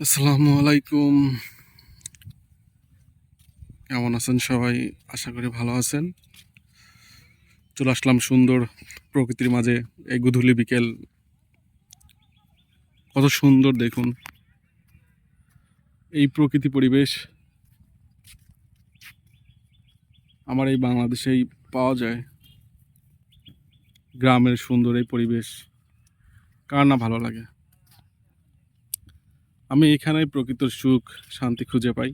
আসসালামু আলাইকুম। কেমন আছেন সবাই? আশা করি ভালো আছেন। চলে আসলাম সুন্দর প্রকৃতির মাঝে এই গুধুলি বিকেল। কত সুন্দর দেখুন। এই প্রকৃতি পরিবেশ আমার এই বাংলাদেশেই পাওয়া যায়। গ্রামের সুন্দর এই পরিবেশ। কার না ভালো লাগে? আমি এখানে প্রকৃত সুখ, শান্তি খুঁজে পাই।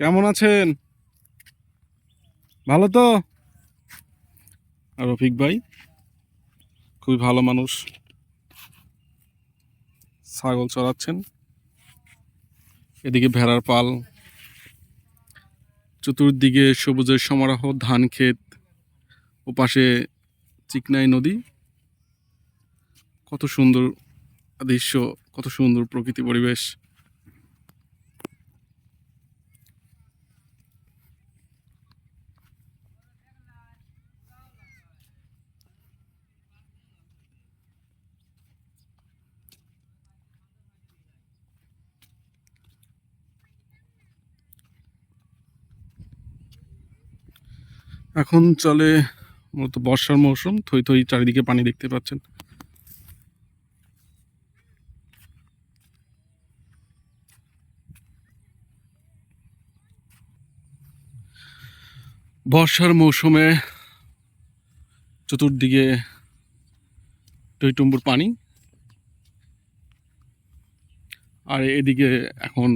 কেমন আছেন? ভালো তো? রফিক ভাই, খুবই ভালো মানুষ। ছাগল চড়াচ্ছেন। এদিকে ভেড়ার পাল। চতুর্দিকে সবুজের সমারোহ, ধান ক্ষেত। ও পাশে চিকনাই নদী। কত সুন্দর দৃশ্য, কত সুন্দর প্রকৃতি পরিবেশ। এখন চলে মূলত বর্ষার মৌসুম, থই থই চারিদিকে পানি দেখতে পাচ্ছেন। বর্ষার মৌসুমে চতুর্দিকে টইটুম্বুর পানি। আর এদিকে এখন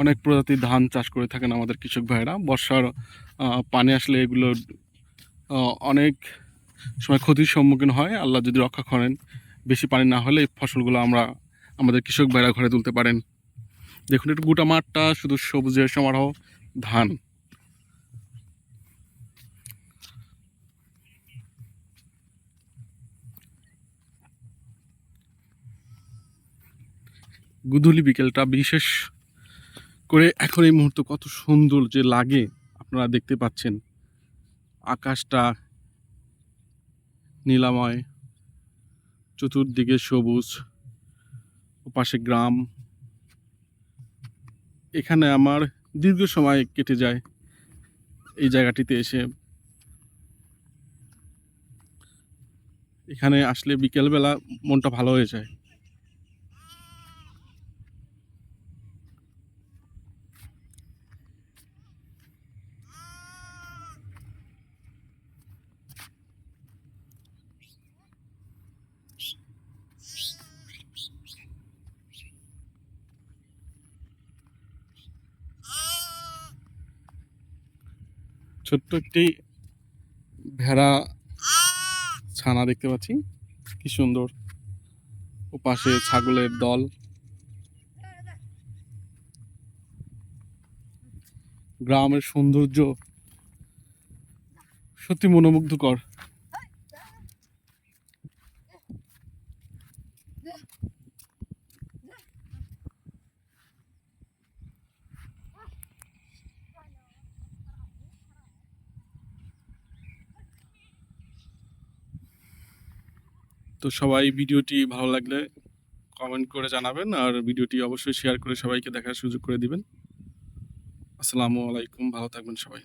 অনেক প্রজাতির ধান চাষ করে থাকেন আমাদের কৃষক ভাইরা বর্ষার পানি আসলে এগুলো অনেক সময় ক্ষতির সম্মুখীন হয়। আল্লাহ যদি রক্ষা করেন, বেশি পানি না হলে এই ফসলগুলো আমরা আমাদের কৃষক ভাইরা ঘরে তুলতে পারেন। দেখুন, একটু গোটা মাঠটা শুধু সবুজের সমারোহ ধান। গুধুলি বিকেলটা বিশেষ করে এখন এই মুহূর্তে কত সুন্দর যে লাগে, আপনারা দেখতে পাচ্ছেন। আকাশটা নীলাময়, চতুর্দিকে সবুজ পাশে গ্রাম। এখানে আমার দীর্ঘ সময় কেটে যায় এই জায়গাটিতে এসে। এখানে আসলে বিকেলবেলা মনটা ভালো হয়ে যায়। ছোট্ট একটি ভেড়া ছানা দেখতে পাচ্ছি। কি সুন্দর। ও পাশে ছাগলের দল। গ্রামের সৌন্দর্য সত্যি মনোমুগ্ধকর। তো সবাই ভিডিওটি ভালো লাগলে কমেন্ট করে জানাবেন আর ভিডিওটি অবশ্যই শেয়ার করে সবাইকে দেখার সুযোগ করে দিবেন। আসসালামু আলাইকুম, ভালো থাকবেন সবাই।